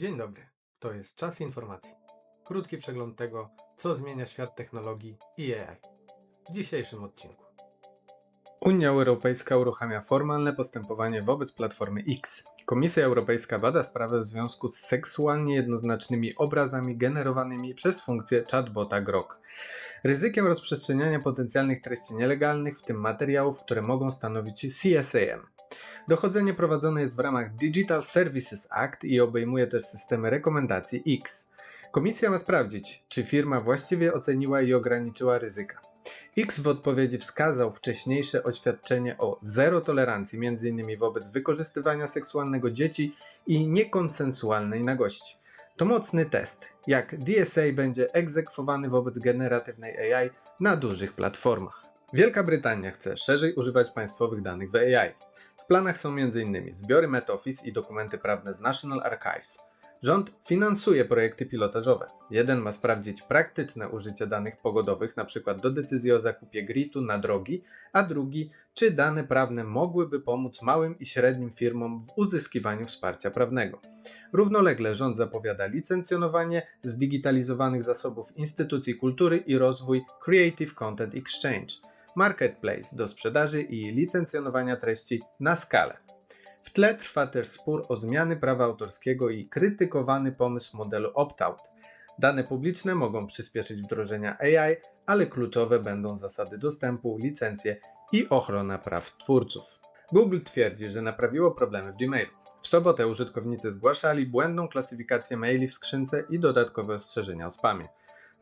Dzień dobry, to jest Czas Informacji. Krótki przegląd tego, co zmienia świat technologii i AI. W dzisiejszym odcinku. Unia Europejska uruchamia formalne postępowanie wobec Platformy X. Komisja Europejska bada sprawę w związku z seksualnie jednoznacznymi obrazami generowanymi przez funkcję chatbota Grok. Ryzykiem rozprzestrzeniania potencjalnych treści nielegalnych, w tym materiałów, które mogą stanowić CSAM. Dochodzenie prowadzone jest w ramach Digital Services Act i obejmuje też systemy rekomendacji X. Komisja ma sprawdzić, czy firma właściwie oceniła i ograniczyła ryzyka. X w odpowiedzi wskazał wcześniejsze oświadczenie o zero tolerancji m.in. wobec wykorzystywania seksualnego dzieci i niekonsensualnej nagości. To mocny test, jak DSA będzie egzekwowany wobec generatywnej AI na dużych platformach. Wielka Brytania chce szerzej używać państwowych danych w AI. Planach są m.in. zbiory MetOffice i dokumenty prawne z National Archives. Rząd finansuje projekty pilotażowe. Jeden ma sprawdzić praktyczne użycie danych pogodowych, np. do decyzji o zakupie gritu na drogi, a drugi, czy dane prawne mogłyby pomóc małym i średnim firmom w uzyskiwaniu wsparcia prawnego. Równolegle rząd zapowiada licencjonowanie zdigitalizowanych zasobów instytucji kultury i rozwój Creative Content Exchange, marketplace do sprzedaży i licencjonowania treści na skalę. W tle trwa też spór o zmiany prawa autorskiego i krytykowany pomysł modelu opt-out. Dane publiczne mogą przyspieszyć wdrożenia AI, ale kluczowe będą zasady dostępu, licencje i ochrona praw twórców. Google twierdzi, że naprawiło problemy w Gmailu. W sobotę użytkownicy zgłaszali błędną klasyfikację maili w skrzynce i dodatkowe ostrzeżenia o spamie.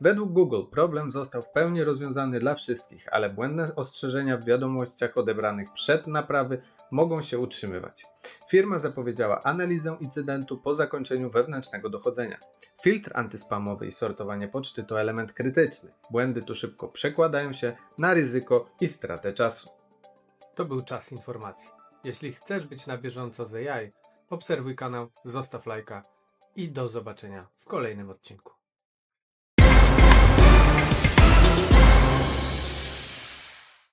Według Google problem został w pełni rozwiązany dla wszystkich, ale błędne ostrzeżenia w wiadomościach odebranych przed naprawy mogą się utrzymywać. Firma zapowiedziała analizę incydentu po zakończeniu wewnętrznego dochodzenia. Filtr antyspamowy i sortowanie poczty to element krytyczny. Błędy tu szybko przekładają się na ryzyko i stratę czasu. To był czas informacji. Jeśli chcesz być na bieżąco z AI, obserwuj kanał, zostaw lajka i do zobaczenia w kolejnym odcinku.